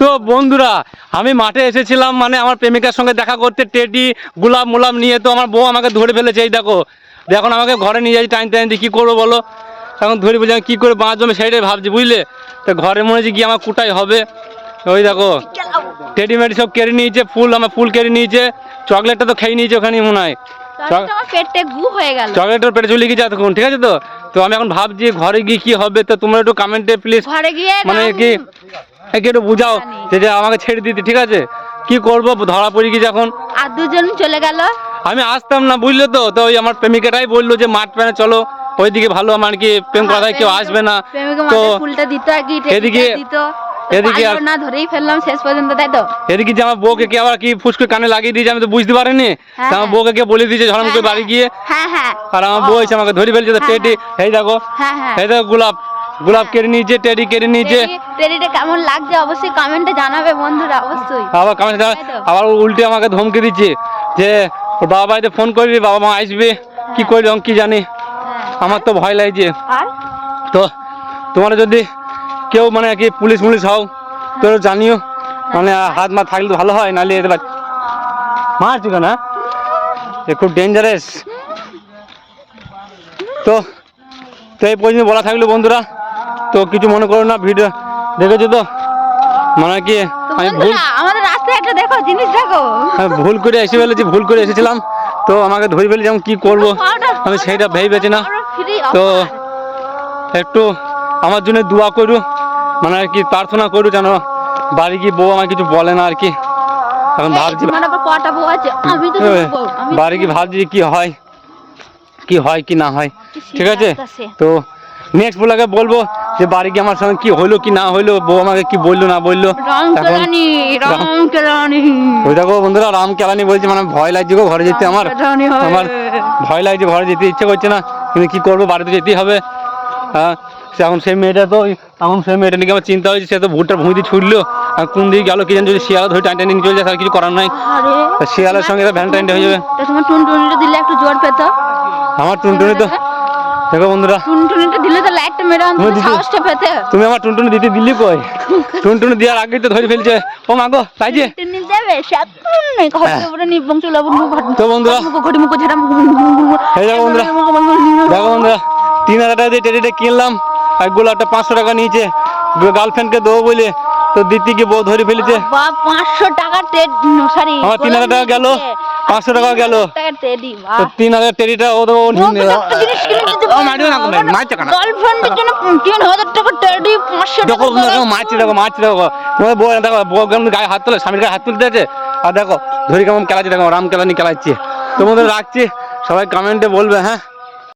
তো বন্ধুরা আমি মাঠে এসেছিলাম মানে আমার প্রেমিকার সঙ্গে দেখা করতে টেডি গোলাপ মোলাপ নিয়ে তো আমার বউ আমাকে ধরে ফেলেছে এই দেখো। এখন আমাকে ঘরে নিয়ে যাই টাইম টাইম কী করব বলো? এখন ধরে বলছি কী করে বাঁচ জমে সেইটাই ভাবছি বুঝলে? তো ঘরে মনে হচ্ছে কি আমার কুটাই হবে। ওই দেখো টেডি মেডি সব কেড়ে নিয়েছে ফুল আমার ফুল কেড়ে নিয়েছে চকলেটটা তো খেয়ে নিয়েছে ওখানে মনে হয়। চকলেটের পেটে চলে গেছে এতক্ষণ ঠিক আছে তো? তো আমি এখন ভাবছি ঘরে গিয়ে কি হবে? তো তোমরা একটু কমেন্টে প্লিজ ঘরে গিয়ে মানে কি একে একটু বুঝাও যে যে আমাকে ছেড়ে দিতে ঠিক আছে? কি করব? ধরা পড়ে গেছে এখন। আর দুজন চলে গেল? আমি আসতাম না বুঝলে তো? তো ওই আমার প্রেমিকাটাই বলল যে মাঠ প্যানে চলো। ওইদিকে ভালো আমার কি প্রেম করায় কেউ আসবে না? তো ফুলটা দিত আর কি এদিকে- দিত এদিকে আর- না ধরেই ফেললাম শেষ পর্যন্ত তাই তো? এদিকে যে আমার বউকে কি আবার কি ফুসকে কানে লাগিয়ে দিয়েছে আমি তো বুঝতে পারিনি। হ্যাঁ, তা আমার হ্যাঁ। বউকে কে বলে দিয়েছে ঝড়ম করে বাড়ি গিয়ে? হ্যাঁ হ্যাঁ। আর আমার বউ এসে আমাকে ধরে ফেলছে তো হ্যাঁ, টেডি এই দেখো। হ্যাঁ হ্যাঁ। এই দেখো গোলাপ। গোলাপ কেড়ে নিয়েছে টেডি কেড়ে নিয়েছে টেডি- টেডিটা কেমন লাগছে অবশ্যই কমেন্টে জানাবে বন্ধুরা অবশ্যই। আবার কামে তাই আবার উল্টে আমাকে ধমকে দিচ্ছে যে ওর বাবা বাড়িতে ফোন করবি বাবা মা আসবে কি হ্যাঁ। করবি কি জানি? হ্যাঁ। আমার তো ভয় লাগছে। তো তোমার যদি কেউ মানে কি পুলিশ মুলিশ হও তো জানিও মানে হাত মা থাকলে তো ভালো হয় নাহলে এতে বাদ- মারছি কেন হ্যাঁ? এ খুব ডেঞ্জারাস তো তো এই পর্যন্ত বলা থাকল বন্ধুরা। তো কিছু মনে করো না ভিডিও দেখেছ তো? মানে কি আমি ভুল আমাদের রাস্তায় একটা দেখো জিনিস দেখো। আমি ভুল করে এসে ফেলেছি ভুল করে এসেছিলাম। তো আমাকে ধরে ফেলেছি আমি কি করব? আমি সেইটা ভেবেছি না। তো একটু আমার জন্য দোয়া করু। মানে আর কি প্রার্থনা করু যেন বাড়ি গিয়ে বউ আমার কিছু বলে না আর কি। এখন ভাবছি মানে আবার কটা বউ আছে? আমি তো দুটো বাড়ি গিয়ে ভাবছি কি হয় কি হয় কি না হয়। ঠিক আছে? তো নেক্সট বলাকে বলব যে বাড়ি গিয়ে আমার সঙ্গে কি হলো কি না হইল বউ আমাকে কি বলল না বলল ওই দেখো বন্ধুরা রাম কেলানি বলছে মানে ভয় লাগছে গো ঘরে যেতে আমার। আমার ভয় লাগছে ঘরে যেতে ইচ্ছে করছে না। কিন্তু কি করব বাড়িতে যেতেই হবে। হ্যাঁ সে এখন সেই মেয়েটা তো এখন সেই মেয়েটা নিয়ে আমার চিন্তা হয়েছে সে তো ভুটটা দিয়ে ছুটলো। আর কোন দিকে গেলো কি জানি যদি শিয়ালা ধরে টাইম টাইম নিয়ে চলে যায় তার কিছু করার নাই। শিয়ালের সঙ্গে ভ্যান ভ্যালেন্টাইন হয়ে যাবে। তোমার টুনটুনিটা দিলে একটু জোর পেত? আমার টুনটুনি তো দেখো বন্ধুরা। টুনটুনিটা দিলে তো লাইটটা মেরে অন্তত সাহসটা পেতে। তুমি আমার টুনটুনি দিতে দিল্লি কই? টুনটুনি দেওয়ার আগেই তো ধরে ফেলছে। ও মাগো লাগছে টুনটুনি দেবে? সাতুন নেই ঘরে উপরে নিবং চলে তো বন্ধুরা ঘড়ি মুখ ঝাড়া এই দেখো বন্ধুরা। দেখো বন্ধুরা। তিন হাজার টাকা দিয়ে টেডিটা কিনলাম। আর গোলাপটা পাঁচশো টাকা নিয়েছে। গার্লফ্রেন্ডকে দেবো বলে। তো দিতে গিয়ে বউ ধরে ফেলেছে। বা পাঁচশো টাকা টেড সরি আমার তিন হাজার টাকা গেল। পাঁচশো টাকা গেল। তিন হাজার টেডিটা ও তো ও নিয়ে নিল। ও মারিও না মারছে কেন? গার্লফ্রেন্ডের জন্য তিন হাজার টাকা টেডি পাঁচশো টাকা দেখো দেখো মারছে দেখো মারছে দেখো। তোমার বউ দেখো বউ কেমন গায়ে হাত তোলে স্বামীর গায়ে হাত তুলতে আছে। আর দেখো ধরি কেমন খেলাচ্ছি দেখো রাম কেলানি খেলাচ্ছি তোমাদের রাখছি সবাই কমেন্টে বলবে হ্যাঁ?